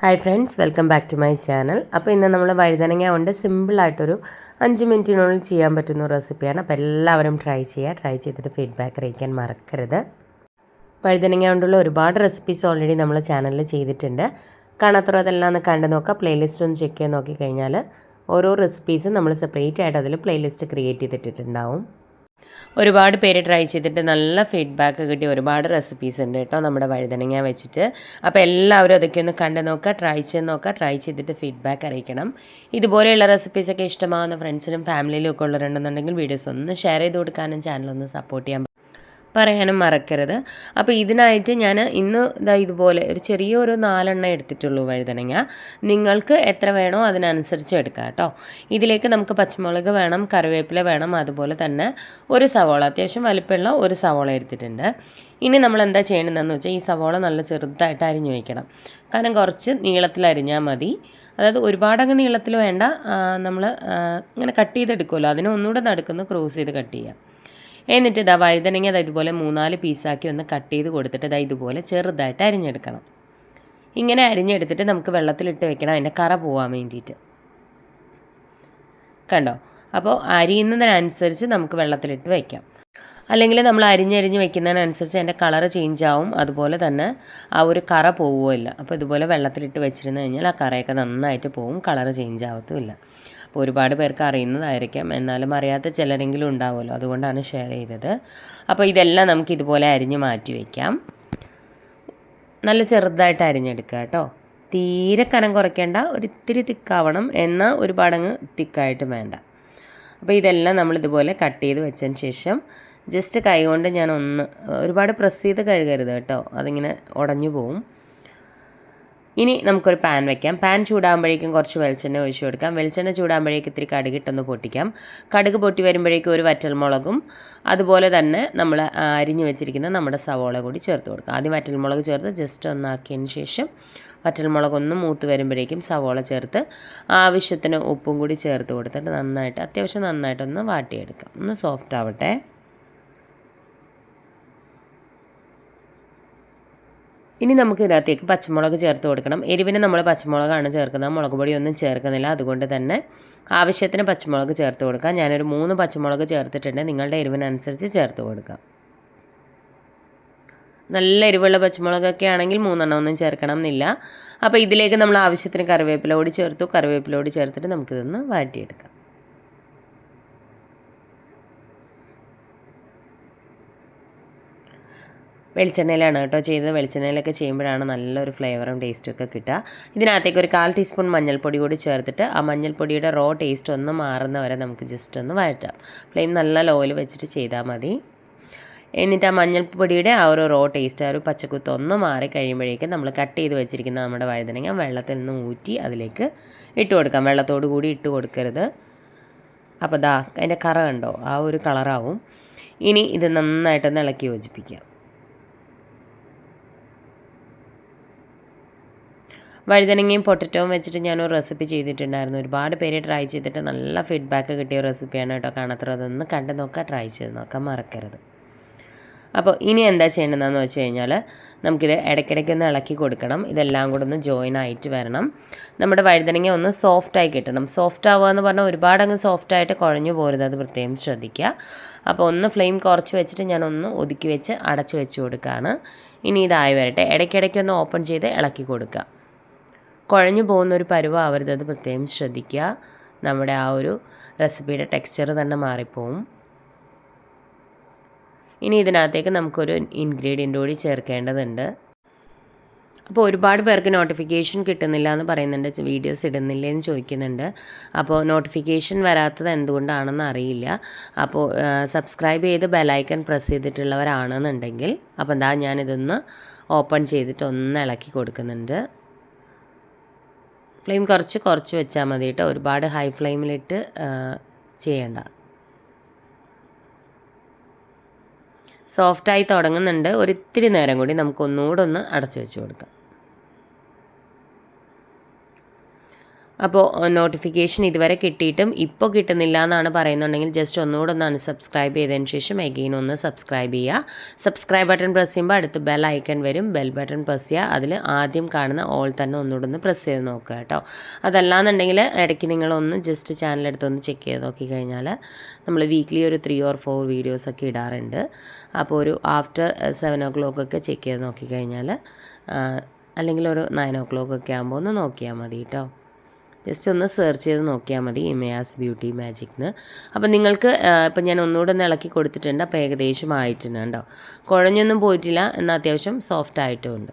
Hi friends welcome back to my channel അപ്പോൾ ഇന്ന് നമ്മൾ വഴുതനങ്ങ കൊണ്ട് സിമ്പിളായിട്ടൊരു അഞ്ച് മിനിറ്റിനുള്ളിൽ ചെയ്യാൻ പറ്റുന്ന റെസിപ്പിയാണ് അപ്പോൾ എല്ലാവരും ട്രൈ ചെയ്യുക. ട്രൈ ചെയ്തിട്ട് ഫീഡ്ബാക്ക് അറിയിക്കാൻ മറക്കരുത്. വഴുതനങ്ങ കൊണ്ടുള്ള ഒരുപാട് റെസിപ്പീസ് ഓൾറെഡി നമ്മൾ ചാനലിൽ ചെയ്തിട്ടുണ്ട്. കാണാത്തറ അതെല്ലാം ഒന്ന് കണ്ടു നോക്കുക. പ്ലേലിസ്റ്റ് ഒന്ന് ചെക്ക് ചെയ്ത് നോക്കിക്കഴിഞ്ഞാൽ ഓരോ റെസിപ്പീസും നമ്മൾ സെപ്പറേറ്റ് ആയിട്ട് അതിൽ പ്ലേലിസ്റ്റ് ക്രിയേറ്റ് ചെയ്തിട്ടുണ്ടാവും ഒരുപാട് പേര് ട്രൈ ചെയ്തിട്ട് നല്ല ഫീഡ്ബാക്ക് കിട്ടി ഒരുപാട് റെസിപ്പീസ് ഉണ്ട് കേട്ടോ നമ്മുടെ വഴുതനങ്ങ വെച്ചിട്ട്. അപ്പോൾ എല്ലാവരും അതൊക്കെ ഒന്ന് കണ്ടു നോക്കുക ട്രൈ ചെയ്ത് നോക്കുക ട്രൈ ചെയ്തിട്ട് ഫീഡ്ബാക്ക് അറിയിക്കണം. ഇതുപോലെയുള്ള റെസിപ്പീസൊക്കെ ഇഷ്ടമാകുന്ന ഫ്രണ്ട്സിനും ഫാമിലിയിലും ഒക്കെ ഉള്ളവരുണ്ടെന്നുണ്ടെങ്കിൽ വീഡിയോസ് ഒന്ന് ഷെയർ ചെയ്ത് കൊടുക്കാനും ചാനൽ ഒന്ന് സപ്പോർട്ട് ചെയ്യാൻ പറയാനും മറക്കരുത്. അപ്പോൾ ഇതിനായിട്ട് ഞാൻ ഇന്ന് ഇതാ ഇതുപോലെ ഒരു ചെറിയ ഒരു നാലെണ്ണം എടുത്തിട്ടുള്ളൂ വഴുതനങ്ങ. നിങ്ങൾക്ക് എത്ര വേണോ അതിനനുസരിച്ച് എടുക്കാം കേട്ടോ. ഇതിലേക്ക് നമുക്ക് പച്ചമുളക് വേണം കറിവേപ്പില വേണം അതുപോലെ തന്നെ ഒരു സവോള. അത്യാവശ്യം വലിപ്പമുള്ള ഒരു സവോള എടുത്തിട്ടുണ്ട്. ഇനി നമ്മൾ എന്താ ചെയ്യേണ്ടതെന്ന് വെച്ചാൽ ഈ സവോള നല്ല ചെറുതായിട്ട് അരിഞ്ഞു വയ്ക്കണം കാരണം കുറച്ച് നീളത്തിൽ അരിഞ്ഞാൽ മതി. അതായത് ഒരുപാടങ്ങ് നീളത്തിൽ വേണ്ട നമ്മൾ ഇങ്ങനെ കട്ട് ചെയ്തെടുക്കുമല്ലോ അതിനെ ഒന്നുകൂടെ നടക്കുന്ന ക്രോസ് ചെയ്ത് കട്ട് ചെയ്യാം. എന്നിട്ട് ഇതാ വഴുതനങ്ങ അത് ഇതുപോലെ മൂന്നാൽ പീസാക്കി ഒന്ന് കട്ട് ചെയ്ത് കൊടുത്തിട്ട് ഇതാ ഇതുപോലെ ചെറുതായിട്ട് അരിഞ്ഞെടുക്കണം. ഇങ്ങനെ അരിഞ്ഞെടുത്തിട്ട് നമുക്ക് വെള്ളത്തിലിട്ട് വെക്കണം. അതിന്റെ കറ പോകാൻ വേണ്ടിയിട്ട്. കണ്ടോ? അപ്പോൾ അരിയുന്നതിനനുസരിച്ച് നമുക്ക് വെള്ളത്തിലിട്ട് വയ്ക്കാം അല്ലെങ്കിൽ നമ്മൾ അരിഞ്ഞരിഞ്ഞ് വെക്കുന്നതിനനുസരിച്ച് അതിന്റെ കളറ് ചേഞ്ച് ആവും. അതുപോലെ തന്നെ ആ ഒരു കറ പോവുമല്ല അപ്പോൾ ഇതുപോലെ വെള്ളത്തിലിട്ട് വെച്ചിരുന്ന് കഴിഞ്ഞാൽ ആ കറയൊക്കെ നന്നായിട്ട് പോവും. കളറ് ചേഞ്ച് ആവത്തുമില്ല. അപ്പോൾ ഒരുപാട് പേർക്ക് അറിയുന്നതായിരിക്കാം. എന്നാലും അറിയാത്ത ചിലരെങ്കിലും ഉണ്ടാവുമല്ലോ. അതുകൊണ്ടാണ് ഷെയർ ചെയ്തത്. അപ്പോൾ ഇതെല്ലാം നമുക്ക് ഇതുപോലെ അരിഞ്ഞ് മാറ്റി വയ്ക്കാം നല്ല ചെറുതായിട്ട് അരിഞ്ഞെടുക്കുക കേട്ടോ. തീരെ കനം കുറയ്ക്കേണ്ട ഒരിത്തിരി തിക്കാവണം എന്നാൽ ഒരുപാടങ്ങ് തിക്കായിട്ട് വേണ്ട. അപ്പോൾ ഇതെല്ലാം നമ്മൾ ഇതുപോലെ കട്ട് ചെയ്ത് വെച്ചതിന് ശേഷം ജസ്റ്റ് കൈ കൊണ്ട് ഞാൻ ഒന്ന് ഒരുപാട് പ്രസ് ചെയ്ത് കഴുകരുത് കേട്ടോ. അതിങ്ങനെ ഉടഞ്ഞു പോവും. ഇനി നമുക്കൊരു പാൻ വെക്കാം. പാൻ ചൂടാകുമ്പോഴേക്കും കുറച്ച് വെളിച്ചെണ്ണ ഒഴിച്ചു കൊടുക്കാം. വെളിച്ചെണ്ണ ചൂടാകുമ്പോഴേക്കും ഇത്തിരി കടുകിട്ടൊന്ന് പൊട്ടിക്കാം. കടുക് പൊട്ടി വരുമ്പോഴേക്കും ഒരു വറ്റൽമുളകും അതുപോലെ തന്നെ നമ്മൾ അരിഞ്ഞു വെച്ചിരിക്കുന്ന നമ്മുടെ സവോള കൂടി ചേർത്ത് കൊടുക്കാം. ആദ്യം വറ്റൽമുളക് ചേർത്ത് ജസ്റ്റ് ഒന്നാക്കിയതിന് ശേഷം വറ്റൽമുളക് ഒന്ന് മൂത്ത് വരുമ്പോഴേക്കും സവോള ചേർത്ത് ആവശ്യത്തിന് ഉപ്പും കൂടി ചേർത്ത് കൊടുത്തിട്ട് നന്നായിട്ട് അത്യാവശ്യം നന്നായിട്ടൊന്ന് വാട്ടിയെടുക്കാം. ഒന്ന് സോഫ്റ്റ് ആവട്ടെ. ഇനി നമുക്ക് ഇതിനകത്തേക്ക് പച്ചമുളക് ചേർത്ത് കൊടുക്കണം. എരിവിന് നമ്മൾ പച്ചമുളകാണ് ചേർക്കുന്നത്. മുളക് പൊടിയൊന്നും ചേർക്കുന്നില്ല. അതുകൊണ്ട് തന്നെ ആവശ്യത്തിന് പച്ചമുളക് ചേർത്ത് കൊടുക്കാം. ഞാനൊരു മൂന്ന് പച്ചമുളക് ചേർത്തിട്ടുണ്ട്. നിങ്ങളുടെ എരിവിനനുസരിച്ച് ചേർത്ത് കൊടുക്കാം. നല്ല എരിവുള്ള പച്ചമുളകൊക്കെ ആണെങ്കിൽ മൂന്നെണ്ണം ഒന്നും ചേർക്കണം എന്നില്ല അപ്പോൾ ഇതിലേക്ക് നമ്മൾ ആവശ്യത്തിന് കറിവേപ്പില കൂടി ചേർത്തു. കറിവേപ്പില കൂടി ചേർത്തിട്ട് നമുക്കിതൊന്ന് വാട്ടിയെടുക്കാം വെളിച്ചെണ്ണയിലാണ് കേട്ടോ ചെയ്തത്. വെളിച്ചെണ്ണയിലൊക്കെ ചെയ്യുമ്പോഴാണ് നല്ലൊരു ഫ്ലേവറും ടേസ്റ്റും ഒക്കെ കിട്ടുക. ഇതിനകത്തേക്ക് ഒരു കാൽ ടീസ്പൂൺ മഞ്ഞൾപ്പൊടി കൂടി ചേർത്തിട്ട് ആ മഞ്ഞൾപ്പൊടിയുടെ റോ ടേസ്റ്റ് ഒന്ന് മാറുന്ന വരെ നമുക്ക് ജസ്റ്റ് ഒന്ന് വഴറ്റാം. ഫ്ലെയിം നല്ല ലോയിൽ വെച്ചിട്ട് ചെയ്താൽ മതി. എന്നിട്ട് ആ മഞ്ഞൾപ്പൊടിയുടെ ആ ഒരു റോ ടേസ്റ്റ് ആ ഒരു പച്ചക്കുത്ത് ഒന്ന് മാറി കഴിയുമ്പോഴേക്കും നമ്മൾ കട്ട് ചെയ്ത് വെച്ചിരിക്കുന്ന നമ്മുടെ വഴുതനങ്ങ വെള്ളത്തിൽ നിന്ന് ഊറ്റി അതിലേക്ക് ഇട്ട് കൊടുക്കാം. വെള്ളത്തോട് കൂടി ഇട്ട് കൊടുക്കരുത്. അപ്പോൾ ദാ അതിന്റെ കറ കണ്ടോ? ആ ഒരു കളറാവും ഇനി ഇത് നന്നായിട്ടൊന്ന് ഇളക്കി യോജിപ്പിക്കാം. വഴുതനങ്ങയും പൊട്ടറ്റോവും വെച്ചിട്ട് ഞാൻ ഒരു റെസിപ്പി ചെയ്തിട്ടുണ്ടായിരുന്നു. ഒരുപാട് പേര് ട്രൈ ചെയ്തിട്ട് നല്ല ഫീഡ്ബാക്ക് കിട്ടിയ റെസിപ്പിയാണ് കേട്ടോ കാണാത്തത്. അതൊന്ന് കണ്ടു നോക്കുക ട്രൈ ചെയ്ത് നോക്കാൻ മറക്കരുത്. അപ്പോൾ ഇനി എന്താ ചെയ്യേണ്ടതെന്ന് വെച്ച് കഴിഞ്ഞാൽ നമുക്കിത് ഇടയ്ക്കിടയ്ക്ക് ഒന്ന് ഇളക്കി കൊടുക്കണം. ഇതെല്ലാം കൂടെ ഒന്ന് ജോയിൻ ആയിട്ട് വരണം. നമ്മുടെ വഴുതനങ്ങ ഒന്ന് സോഫ്റ്റായി കിട്ടണം. സോഫ്റ്റ് ആവുക എന്ന് പറഞ്ഞാൽ ഒരുപാട് അങ്ങ് സോഫ്റ്റായിട്ട് കുഴഞ്ഞു പോരുത്. അത് പ്രത്യേകം ശ്രദ്ധിക്കുക. അപ്പോൾ ഒന്ന് ഫ്ലെയിം കുറച്ച് വെച്ചിട്ട് ഞാൻ ഒന്ന് ഒതുക്കി വെച്ച് അടച്ച് വെച്ച് കൊടുക്കുകയാണ്. ഇനി ഇതായി വരട്ടെ. ഇടയ്ക്കിടയ്ക്ക് ഒന്ന് ഓപ്പൺ ചെയ്ത് ഇളക്കി കൊടുക്കുക. കുഴഞ്ഞു പോകുന്ന ഒരു പരുവാവരുത്. അത് പ്രത്യേകം ശ്രദ്ധിക്കുക. നമ്മുടെ ആ ഒരു റെസിപ്പിയുടെ ടെക്സ്ചർ തന്നെ മാറിപ്പോവും. ഇനി ഇതിനകത്തേക്ക് നമുക്കൊരു ഇൻഗ്രീഡിയന്റ് കൂടി ചേർക്കേണ്ടതുണ്ട്. അപ്പോൾ ഒരുപാട് പേർക്ക് നോട്ടിഫിക്കേഷൻ കിട്ടുന്നില്ല എന്ന് പറയുന്നുണ്ട് വീഡിയോസ് ഇടുന്നില്ല എന്ന് ചോദിക്കുന്നുണ്ട്. അപ്പോൾ നോട്ടിഫിക്കേഷൻ വരാത്തത് എന്തുകൊണ്ടാണെന്ന് അറിയില്ല. അപ്പോൾ സബ്സ്ക്രൈബ് ചെയ്ത് ബെലൈക്കൺ പ്രസ് ചെയ്തിട്ടുള്ളവരാണെന്നുണ്ടെങ്കിൽ അപ്പോൾ എന്താ ഞാനിതൊന്ന് ഓപ്പൺ ചെയ്തിട്ട് ഒന്ന് ഇളക്കി കൊടുക്കുന്നുണ്ട്. ഫ്ലെയിം കുറച്ച് കുറച്ച് വെച്ചാൽ മതി കേട്ടോ. ഒരുപാട് ഹൈ ഫ്ലെയിമിലിട്ട് ചെയ്യണ്ട. സോഫ്റ്റായി തുടങ്ങുന്നുണ്ട്. ഒരിത്തിരി നേരം കൂടി നമുക്ക് ഒന്നുകൂടെ ഒന്ന് അടച്ചു വെച്ച് കൊടുക്കാം. അപ്പോൾ നോട്ടിഫിക്കേഷൻ ഇതുവരെ കിട്ടിയിട്ടും ഇപ്പോൾ കിട്ടുന്നില്ല എന്നാണ് പറയുന്നുണ്ടെങ്കിൽ ജസ്റ്റ് ഒന്നുകൂടെ ഒന്ന് അൺസബ്സ്ക്രൈബ് ചെയ്തതിന് ശേഷം എഗെയിൻ ഒന്ന് സബ്സ്ക്രൈബ് ചെയ്യുക സബ്സ്ക്രൈബ് ബട്ടൺ പ്രസ് ചെയ്യുമ്പോൾ അടുത്ത് ബെൽ ഐക്കൺ വരും. ബെൽ ബട്ടൺ പ്രസ് ചെയ്യുക അതിൽ ആദ്യം കാണുന്ന ഓൾ തന്നെ ഒന്നുകൂടെ ഒന്ന് പ്രസ് ചെയ്ത് നോക്കുക കേട്ടോ. അതല്ലാന്നുണ്ടെങ്കിൽ ഇടയ്ക്ക് നിങ്ങളൊന്ന് ജസ്റ്റ് ചാനലെടുത്തൊന്ന് ചെക്ക് ചെയ്ത് നോക്കിക്കഴിഞ്ഞാൽ നമ്മൾ വീക്ക്ലി ഒരു ത്രീ ഓർ ഫോർ വീഡിയോസൊക്കെ ഇടാറുണ്ട്. അപ്പോൾ ഒരു ആഫ്റ്റർ സെവൻ ഓ ക്ലോക്ക് ഒക്കെ ചെക്ക് ചെയ്ത് നോക്കിക്കഴിഞ്ഞാൽ അല്ലെങ്കിൽ ഒരു നയൻ ഓ ക്ലോക്ക് ഒക്കെ ആകുമ്പോൾ ഒന്ന് നോക്കിയാൽ മതി കേട്ടോ. ജസ്റ്റ് ഒന്ന് സെർച്ച് ചെയ്ത് നോക്കിയാൽ മതി. ഇമയാസ് ബ്യൂട്ടി മാജിക് എന്ന് അപ്പോൾ നിങ്ങൾക്ക് ഇപ്പം ഞാൻ ഒന്നുകൂടെ ഒന്ന് ഇളക്കി കൊടുത്തിട്ടുണ്ട്. അപ്പോൾ ഏകദേശം ആയിട്ടുണ്ട് കേട്ടോ. കുഴഞ്ഞൊന്നും പോയിട്ടില്ല. എന്നാൽ അത്യാവശ്യം സോഫ്റ്റ് ആയിട്ടുമുണ്ട്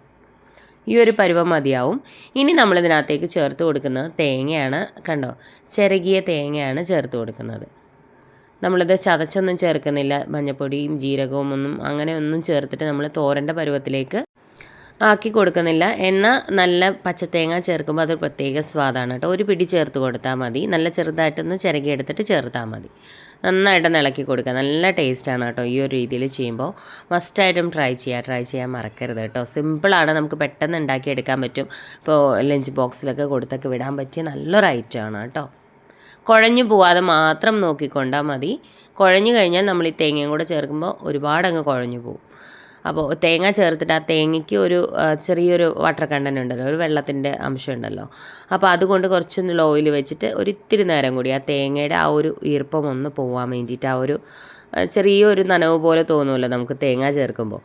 ഈ ഒരു പരുവം മതിയാവും. ഇനി നമ്മളിതിനകത്തേക്ക് ചേർത്ത് കൊടുക്കുന്നത് തേങ്ങയാണ് കണ്ടോ? ചിരകിയ തേങ്ങയാണ് ചേർത്ത് കൊടുക്കുന്നത്. നമ്മളിത് ചതച്ചൊന്നും ചേർക്കുന്നില്ല. മഞ്ഞപ്പൊടിയും ജീരകവും ഒന്നും അങ്ങനെ ഒന്നും ചേർത്തിട്ട് നമ്മൾ തോരന്റെ പരുവത്തിലേക്ക് ആക്കി കൊടുക്കുന്നില്ല. എന്നാൽ നല്ല പച്ചത്തേങ്ങ ചേർക്കുമ്പോൾ അതൊരു പ്രത്യേക സ്വാദാണ് കേട്ടോ. ഒരു പിടി ചേർത്ത് കൊടുത്താൽ മതി. നല്ല ചെറുതായിട്ടൊന്ന് ചിരകിയെടുത്തിട്ട് ചേർത്താൽ മതി. നന്നായിട്ട് ഇളക്കി കൊടുക്കുക. നല്ല ടേസ്റ്റാണ് കേട്ടോ ഈ ഒരു രീതിയിൽ ചെയ്യുമ്പോൾ. മസ്റ്റായിട്ടും ട്രൈ ചെയ്യുക. ട്രൈ ചെയ്യാൻ മറക്കരുത് കേട്ടോ. സിമ്പിളാണ് നമുക്ക് പെട്ടെന്ന് ഉണ്ടാക്കിയെടുക്കാൻ പറ്റും. ഇപ്പോൾ ലഞ്ച് ബോക്സിലൊക്കെ കൊടുത്തൊക്കെ വിടാൻ പറ്റിയ നല്ലൊരു ഐറ്റമാണ് കേട്ടോ. കുഴഞ്ഞു പോവാതെ മാത്രം നോക്കിക്കൊണ്ടാൽ മതി. കുഴഞ്ഞു കഴിഞ്ഞാൽ നമ്മൾ ഈ തേങ്ങയും കൂടെ ചേർക്കുമ്പോൾ ഒരുപാട് അങ്ങ് കുഴഞ്ഞു പോകും അപ്പോൾ തേങ്ങ ചേർത്തിട്ട് ആ തേങ്ങയ്ക്ക് ഒരു ചെറിയൊരു വാട്ടർ കണ്ടന്റ് ഉണ്ടല്ലോ ഒരു വെള്ളത്തിന്റെ അംശം ഉണ്ടല്ലോ. അപ്പോൾ അതുകൊണ്ട് കുറച്ചൊന്ന് ഓയിൽ വെച്ചിട്ട് ഒരു ഇത്തിരി നേരം കൂടി ആ തേങ്ങയുടെ ആ ഒരു ഈർപ്പം ഒന്ന് പോവാൻ വേണ്ടിയിട്ട് ആ ഒരു ചെറിയൊരു നനവ് പോലെ തോന്നുമല്ലോ നമുക്ക് തേങ്ങ ചേർക്കുമ്പോൾ.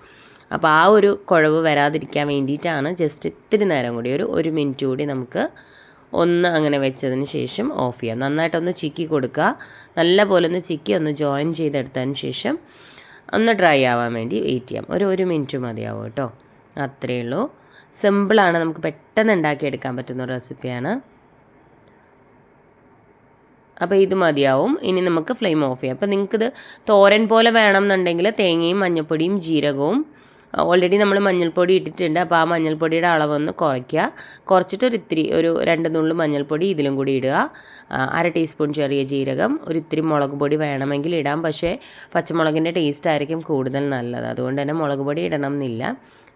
അപ്പോൾ ആ ഒരു കുഴവ് വരാതിരിക്കാൻ വേണ്ടിയിട്ടാണ് ജസ്റ്റ് ഇത്തിരി നേരം കൂടി ഒരു ഒരു മിനിറ്റ് കൂടി നമുക്ക് ഒന്ന് അങ്ങനെ വെച്ചതിന് ശേഷം ഓഫ് ചെയ്യാം. നന്നായിട്ടൊന്ന് ചിക്കി കൊടുക്കുക. നല്ല പോലെ ഒന്ന് ചിക്കി ഒന്ന് ജോയിൻ ചെയ്തെടുത്തതിന് ശേഷം ഒന്ന് ഡ്രൈ ആവാൻ വേണ്ടി വെയിറ്റ് ചെയ്യാം. ഒരു ഒരു മിനിറ്റ് മതിയാവും കേട്ടോ. അത്രയേ ഉള്ളൂ. സിമ്പിളാണ് നമുക്ക് പെട്ടെന്ന് ഉണ്ടാക്കിയെടുക്കാൻ പറ്റുന്ന റെസിപ്പിയാണ് അപ്പോൾ ഇത് മതിയാവും. ഇനി നമുക്ക് ഫ്ലെയിം ഓഫ് ചെയ്യാം. അപ്പോൾ നിങ്ങൾക്കിത് തോരൻ പോലെ വേണം എന്നുണ്ടെങ്കിൽ തേങ്ങയും മഞ്ഞൾപ്പൊടിയും ജീരകവും ഓൾറെഡി നമ്മൾ മഞ്ഞൾപ്പൊടി ഇട്ടിട്ടുണ്ട്. അപ്പോൾ ആ മഞ്ഞൾപ്പൊടിയുടെ അളവൊന്ന് കുറയ്ക്കുക. കുറച്ചിട്ട് ഒരു ഇത്തിരി ഒരു രണ്ട് നുള്ളു മഞ്ഞൾപ്പൊടി ഇതിലും കൂടി ഇടുക. അര ടീസ്പൂൺ ചെറിയ ജീരകം ഒരു ഇത്തിരി മുളക് പൊടി വേണമെങ്കിൽ ഇടാം. പക്ഷേ പച്ചമുളകിന്റെ ടേസ്റ്റ് ആയിരിക്കും കൂടുതൽ നല്ലത്. അതുകൊണ്ട് തന്നെ മുളക് പൊടി ഇടണം എന്നില്ല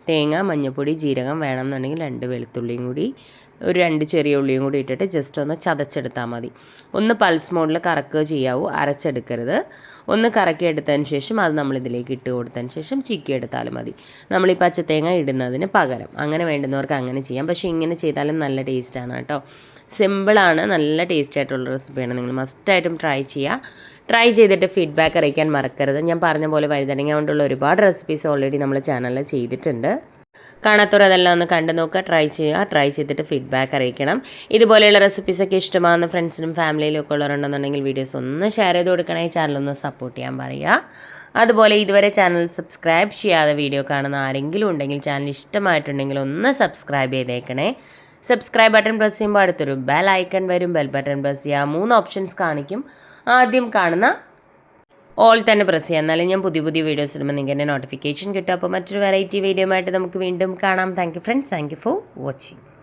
തേങ്ങ മഞ്ഞൾപ്പൊടി ജീരകം വേണമെന്നുണ്ടെങ്കിൽ രണ്ട് വെളുത്തുള്ളിയും കൂടി ഒരു രണ്ട് ചെറിയ ഉള്ളിയും കൂടി ഇട്ടിട്ട് ജസ്റ്റ് ഒന്ന് ചതച്ചെടുത്താൽ മതി. ഒന്ന് പൾസ് മോഡിൽ കറക്കുക ചെയ്യാവൂ അരച്ചെടുക്കരുത്. ഒന്ന് കറക്കി എടുത്തതിന് ശേഷം അത് നമ്മൾ ഇതിലേക്ക് ഇട്ട് കൊടുത്തതിന് ശേഷം ചിക്കി എടുത്താലും മതി. നമ്മൾ ഈ പച്ചത്തേങ്ങ ഇടുന്നതിന് പകരം. അങ്ങനെ വേണ്ടുന്നവർക്ക് അങ്ങനെ ചെയ്യാം. പക്ഷേ ഇങ്ങനെ ചെയ്താലും നല്ല ടേസ്റ്റാണ് കേട്ടോ. സിമ്പിളാണ് നല്ല ടേസ്റ്റ് ആയിട്ടുള്ള റെസിപ്പിയാണ് നിങ്ങൾ മസ്റ്റായിട്ടും ട്രൈ ചെയ്യുക. ട്രൈ ചെയ്തിട്ട് ഫീഡ്ബാക്ക് അറിയിക്കാൻ മറക്കരുത്. ഞാൻ പറഞ്ഞ പോലെ വഴുതനങ്ങ കൊണ്ടുള്ള ഒരുപാട് റെസിപ്പീസ് ഓൾറെഡി നമ്മൾ ചാനലിൽ ചെയ്തിട്ടുണ്ട്. കാണാത്തവർ അതെല്ലാം ഒന്ന് കണ്ടു നോക്കുക. ട്രൈ ചെയ്യുക ട്രൈ ചെയ്തിട്ട് ഫീഡ്ബാക്ക് അറിയിക്കണം. ഇതുപോലെയുള്ള റെസിപ്പീസൊക്കെ ഇഷ്ടമാകുന്ന ഫ്രണ്ട്സിനും ഫാമിലിയിലും ഒക്കെ ഉള്ളവരുണ്ടെന്നുണ്ടെങ്കിൽ വീഡിയോസ് ഒന്ന് ഷെയർ ചെയ്ത് കൊടുക്കണേ. ചാനലൊന്ന് സപ്പോർട്ട് ചെയ്യാൻ പറയുക. അതുപോലെ ഇതുവരെ ചാനൽ സബ്സ്ക്രൈബ് ചെയ്യാതെ വീഡിയോ കാണുന്ന ആരെങ്കിലും ഉണ്ടെങ്കിൽ ചാനൽ ഇഷ്ടമായിട്ടുണ്ടെങ്കിൽ ഒന്ന് സബ്സ്ക്രൈബ് ചെയ്തേക്കണേ. സബ്സ്ക്രൈബ് ബട്ടൺ പ്രസ് ചെയ്യുമ്പോൾ അടുത്തൊരു ബെൽ ഐക്കൺ വരും. ബെൽ ബട്ടൺ പ്രസ് ചെയ്യുക. മൂന്ന് ഓപ്ഷൻസ് കാണിക്കും. ആദ്യം കാണുന്ന ഓൾ തന്നെ പ്രസ് ചെയ്യാം. എന്നാലും ഞാൻ പുതിയ പുതിയ വീഡിയോസ് ഇടുമ്പോൾ നിങ്ങൾക്ക് എന്റെ നോട്ടിഫിക്കേഷൻ കിട്ടും. അപ്പോൾ മറ്റൊരു വെറൈറ്റി വീഡിയോ ആയിട്ട് നമുക്ക് വീണ്ടും കാണാം. Thank you friends thank you for watching